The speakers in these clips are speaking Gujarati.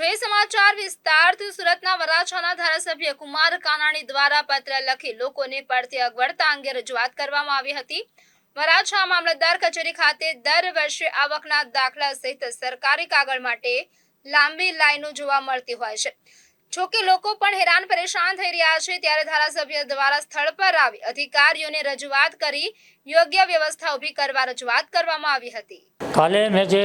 જોઈએ સમાચાર વિસ્તારથી સુરતના વરાછાના ધારાસભ્ય કુમાર કાનાણી દ્વારા પત્ર લખી લોકોને પડતી અગવડતા અંગે રજૂઆત કરવામાં આવી હતી. વરાછા મામલતદાર કચેરી ખાતે દર વર્ષે આવકના દાખલા સહિત સરકારી કાગળ માટે લાંબી લાઈનો જોવા મળતી હોય છે. જોકે લોકો પણ હેરાન પરેશાન થઈ રહ્યા છે, ત્યારે ધારાસભ્ય દ્વારા સ્થળ પર આવી અધિકારીઓને રજૂઆત કરી યોગ્ય વ્યવસ્થા ઊભી કરવા રજૂઆત કરવામાં આવી હતી. કાલે મેં જે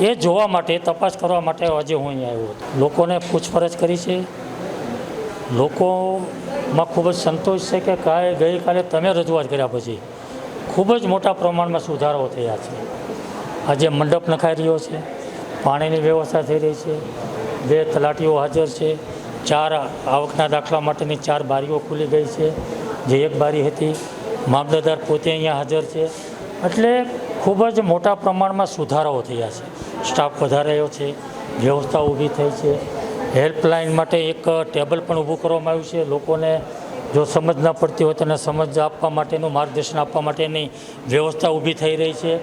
એ જોવા માટે, તપાસ કરવા માટે આજે હું અહીંયા આવ્યો હતો. લોકોને પૂછપરછ કરી છે. લોકોમાં ખૂબ જ સંતોષ છે કે કાલે ગઈકાલે તમે રજૂઆત કર્યા પછી ખૂબ જ મોટા પ્રમાણમાં સુધારો થયા છે. આજે મંડપ નખાઈ રહ્યો છે, પાણીની વ્યવસ્થા થઈ રહી છે, બે તલાટીઓ હાજર છે, ચાર આવકના દાખલા માટેની ચાર બારીઓ ખુલી ગઈ છે, જે એક બારી હતી, મામલતદાર પોતે અહીંયા હાજર છે. એટલે ખૂબ જ મોટા પ્રમાણમાં સુધારાઓ થયા છે. સ્ટાફ વધારાયો છે, વ્યવસ્થા ઊભી થઈ છે. હેલ્પલાઇન માટે એક ટેબલ પણ ઊભું કરવામાં આવ્યું છે. લોકોને જો સમજ ન પડતી હોય તેને સમજ આપવા માટેનું માર્ગદર્શન આપવા માટેની વ્યવસ્થા ઊભી થઈ રહી છે.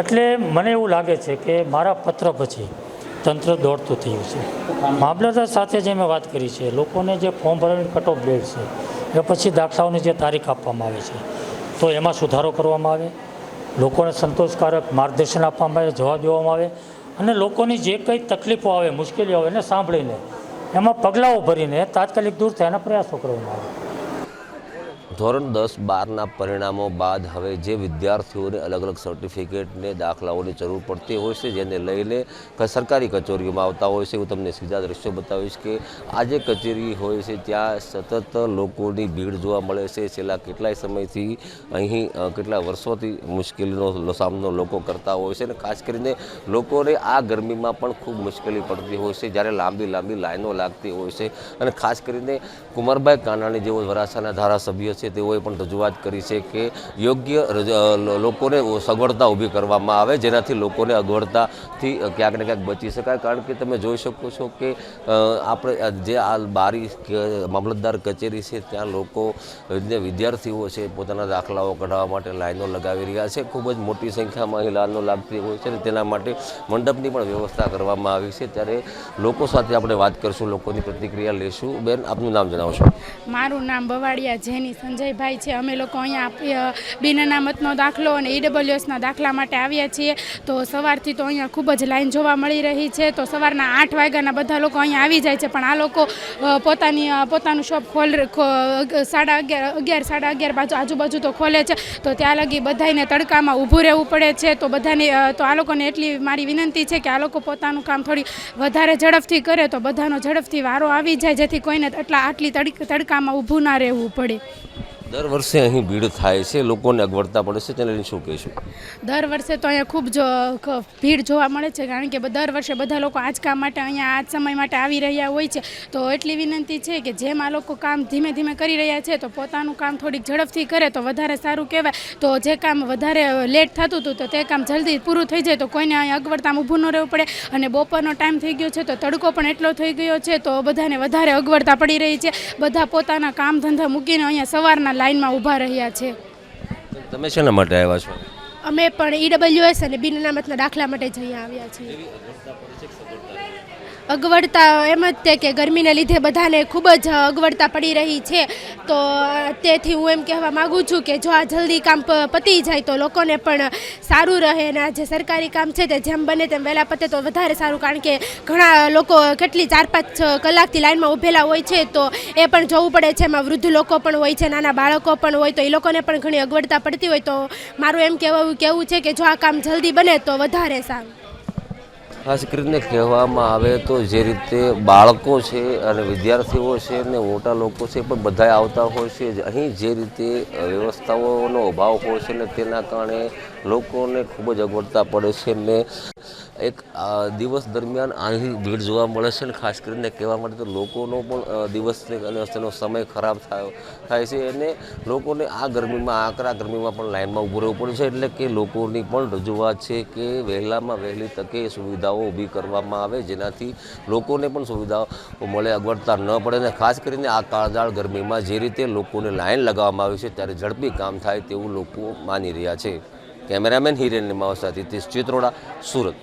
એટલે મને એવું લાગે છે કે મારા પત્ર પછી તંત્ર દોડતું થયું છે. મામલતદાર સાથે જે મેં વાત કરી છે, લોકોને જે ફોર્મ ભરવાની કટ ઓફ ડેટ છે, એ પછી દાખલાઓની જે તારીખ આપવામાં આવે છે, તો એમાં સુધારો કરવામાં આવે. લોકોને સંતોષકારક માર્ગદર્શન આપવામાં આવે, જવાબ દેવામાં આવે. અને લોકોની જે કંઈ તકલીફો આવે, મુશ્કેલીઓ આવે, એને સાંભળીને, એમાં પગલાઓ ભરીને તાત્કાલિક દૂર થાય એના પ્રયાસો કરવામાં આવે. ધોરણ દસ બારના પરિણામો બાદ હવે જે વિદ્યાર્થીઓને અલગ અલગ સર્ટિફિકેટને દાખલાઓની જરૂર પડતી હોય છે, જેને લઈને સરકારી કચેરીઓમાં આવતા હોય છે. હું તમને સીધા દ્રશ્યો બતાવીશ કે આ જે કચેરી હોય છે ત્યાં સતત લોકોની ભીડ જોવા મળે છે. છેલ્લા કેટલાય સમયથી અહીં કેટલા વર્ષોથી મુશ્કેલીનો સામનો લોકો કરતા હોય છે અને ખાસ કરીને લોકોને આ ગરમીમાં પણ ખૂબ મુશ્કેલી પડતી હોય છે, જ્યારે લાંબી લાંબી લાઈનો લાગતી હોય છે. અને ખાસ કરીને કુમારભાઈ કાનાણી જેઓ વરાછાના ધારાસભ્ય છે તેઓએ પણ રજૂઆત કરી છે કે યોગ્ય લોકોને સગવડતા ઊભી કરવામાં આવે, જેનાથી લોકોને અગવડતાથી ક્યાંક ને ક્યાંક બચી શકાય. કારણ કે તમે જોઈ શકો છો કે આપણે જે આ બારી મામલતદાર કચેરી છે, ત્યાં લોકો જે વિદ્યાર્થીઓ છે, પોતાના દાખલાઓ કઢાવવા માટે લાઈનો લગાવી રહ્યા છે. ખૂબ જ મોટી સંખ્યામાં અહીં લાઈનો લાગતી હોય છે અને તેના માટે મંડપની પણ વ્યવસ્થા કરવામાં આવી છે. ત્યારે લોકો સાથે આપણે વાત કરીશું, લોકોની પ્રતિક્રિયા લેશું. બેન, આપનું નામ જણાવશો. મારું નામ બવાડિયા જેની સંજયભાઈ છે. અમે લોકો અહીંયા બિન અનામતનો દાખલો અને ઈડબ્લ્યુએસના દાખલા માટે આવ્યા છીએ. તો સવારથી તો અહીંયા ખૂબ જ લાઈન જોવા મળી રહી છે. તો સવારના આઠ વાગ્યાના બધા લોકો અહીંયા આવી જાય છે. પણ આ લોકો પોતાની પોતાનું શોપ ખોલ સાડા અગિયાર અગિયાર, સાડા અગિયાર બાજુ, આજુબાજુ તો ખોલે છે. તો ત્યાં લગી બધાને તડકામાં ઊભું રહેવું પડે છે. તો બધાને તો આ લોકોને એટલી મારી વિનંતી છે કે આ લોકો પોતાનું કામ થોડી વધારે ઝડપથી કરે તો બધાનો ઝડપથી વારો આવી જાય, જેથી કોઈને આટલી તડક, તડકામાં ઊભું ના રહેવું પડે. દર વર્ષે અહીં ભીડ થાય છે, લોકોને અગવડતા પડે છે, તેને શું કહીશું? દર વર્ષે તો અહીંયા ખૂબ જો ભીડ જોવા મળે છે, કારણ કે દર વર્ષે બધા લોકો આજ કામ માટે અહીંયા, આજ સમય માટે આવી રહ્યા હોય છે. તો એટલી વિનંતી છે કે જેમ આ લોકો કામ ધીમે ધીમે કરી રહ્યા છે, તો પોતાનું કામ થોડીક ઝડપથી કરે, તો વધારે સારું કહેવાય. તો જે કામ વધારે લેટ થતું હતું, તો તે કામ જલ્દી પૂરું થઈ જાય, તો કોઈને અહીંયા અગવડતામાં ઊભું ન રહેવું પડે. અને બપોરનો ટાઈમ થઈ ગયો છે, તો તડકો પણ એટલો થઈ ગયો છે, તો બધાને વધારે અગવડતા પડી રહી છે. બધા પોતાના કામ ધંધા મૂકીને અહીંયા સવારના લાઈનમાં ઊભા રહ્યા છે. તમે શેના માટે આવ્યા છો? અમે પણ ઈડબ્લ્યુએસ અને બિન અનામતના દાખલા માટે જ અહીંયા આવ્યા છીએ. અગવડતા એમ જ તે કે ગરમીને લીધે બધાને ખૂબ જ અગવડતા પડી રહી છે. તો તેથી હું એમ કહેવા માગું છું કે જો આ જલ્દી કામ પતી જાય તો લોકોને પણ સારું રહે અને જે સરકારી કામ છે તે જેમ બને તેમ વહેલા પતે તો વધારે સારું. કારણ કે ઘણા લોકો કેટલી ચાર પાંચ કલાકથી લાઇનમાં ઊભેલા હોય છે તો એ પણ જોવું પડે છે. એમાં વૃદ્ધ લોકો પણ હોય છે, નાના બાળકો પણ હોય તો એ લોકોને પણ ઘણી અગવડતા પડતી હોય તો મારું એમ કહેવું કહેવું છે કે જો આ કામ જલ્દી બને તો વધારે સારું. ખાસ કરીને કહેવામાં આવે તો જે રીતે બાળકો છે અને વિદ્યાર્થીઓ છે ને મોટા લોકો છે પણ બધાય આવતા હોય છે. અહીં જે રીતે વ્યવસ્થાઓનો અભાવ હોય છે ને તેના કારણે લોકોને ખૂબ જ અગવડતા પડે છે. ને એક દિવસ દરમિયાન આની ભીડ જોવા મળે છે ને ખાસ કરીને કહેવા માટે તો લોકોનો પણ દિવસને અને તેનો સમય ખરાબ થાય થાય છે અને લોકોને આ ગરમીમાં આકરા ગરમીમાં પણ લાઇનમાં ઊભું રહેવું પડે છે. એટલે કે લોકોની પણ રજૂઆત છે કે વહેલામાં વહેલી તકે સુવિધાઓ ઊભી કરવામાં આવે, જેનાથી લોકોને પણ સુવિધાઓ મળે, અગવડતા ન પડે અને ખાસ કરીને આ કાળજાળ ગરમીમાં જે રીતે લોકોને લાઇન લગાવવામાં આવી છે, ત્યારે ઝડપી કામ થાય તેવું લોકો માની રહ્યા છે. કેમેરામેન હિરેન નિમાવ સાથે ચિત્રોડા, સુરત.